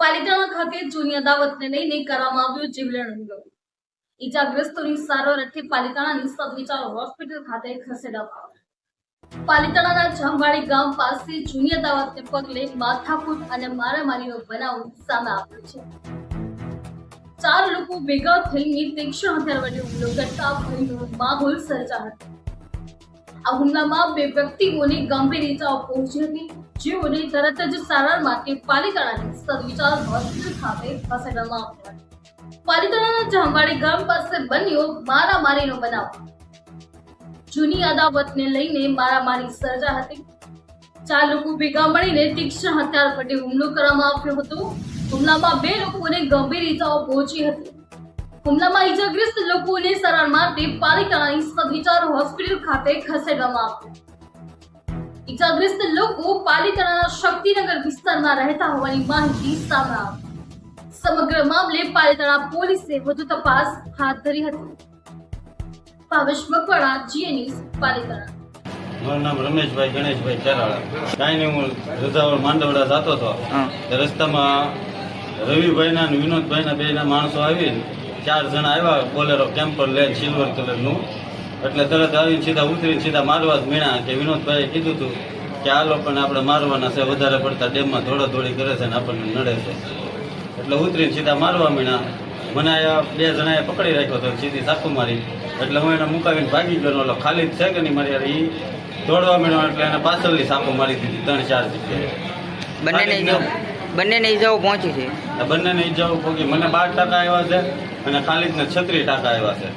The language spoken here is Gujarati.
પાલિતાણા ખાતે જૂની અદાવતને લઈને કરવામાં આવ્યું જીવલેણ હુમલો ઈજાગ્રસ્તોની સારવાર અર્થે પાલિતાણાની સદવિચાર હોસ્પિટલ ખાતે ખસેડવામાં પાલિતાણાના જામવાડી ગામ પાસે જૂની અદાવતને પગલે માથાકૂટ અને મારામારીનો બનાવ સામે આવ્યો છે. ચાર લોકો ભેગા થઈને તીક્ષ્ણ હથિયાર વડે હુમલો કરતા ભયનો માહોલ સર્જા હતો. આ હુમલામાં બે વ્યક્તિઓને ગંભીર ઇજાઓ પહોંચી હતી. જેઓને તરત જ સારવાર માટે પાલિતાણાની સદવિચાર હોસ્પિટલ ખાતે ખસેડવામાં આવ્યા. હતા પાલિતાણાના જામવાડી ગામ પાસે બન્યો મારામારીનો બનાવ. જૂની અદાવતને લઈને મારામારી સર્જા હતી. ચાર લોકો ભેગા મળીને તીક્ષ્ણ હથિયાર વડે હુમલો કરવામાં આવ્યો હતો. હુમલામાં બે લોકોને ગંભીર ઇજાઓ પહોંચી હતી. હુમલામાં ઇજાગ્રસ્ત લોકોને સારવાર માટે પાલિકાની સદવિચાર હોસ્પિટલ ખાતે ખસેડવામાં આવ્યા. ઇજાગ્રસ્ત લોકો પાલિકાના શક્તિનગર વિસ્તારમાં રહેતા હોવાની માહિતી સામે આવી. સમગ્ર મામલે પાલિતાણા પોલીસે વધુ તપાસ હાથ ધરી હતી. ભાવેશ મકવાણા જીએ ન્યૂઝ પાલિતાણા. મારું નામ રમેશભાઈ ગણેશભાઈ ચરાળા. કાંઈ નહીં હું રજાવળ માંડવડા જતો હતો. રસ્તામાં રવિભાઈના અને વિનોદભાઈના બેના માણસો આવીને ચાર જણા આવ્યા બોલેરો કેમ્પર લઈને સિલ્વર કલરનું એટલે તરત આવીને સીધા ઉતરીને સીધા મારવા જ મીણા કે વિનોદભાઈએ કીધું હતું કે આ લોકોને આપણે મારવાના છે વધારે પડતા ડેમમાં દોડાદોડી કરે છે ને આપણને નડે છે. એટલે ઉતરીને સીધા મારવા મીણા. મને આ બે જણાએ પકડી રાખ્યો હતો સીધી ચાકુ મારી. એટલે હું એને મુકાવીને ભાગી ગયો ઓલો ખાલી જ છે કે નહીં મારી યાર એ દોડવા મીણો એટલે એને પાછળની સાપો મારી દીધી ત્રણ ચાર જગ્યાએ. બંનેને ઈજાઓ પહોંચી છે. બંનેને ઈજાઓ પહોંચી. મને બાર ટકા આવ્યા છે અને ખાલિદને છત્રીસ ટકા આવ્યા છે.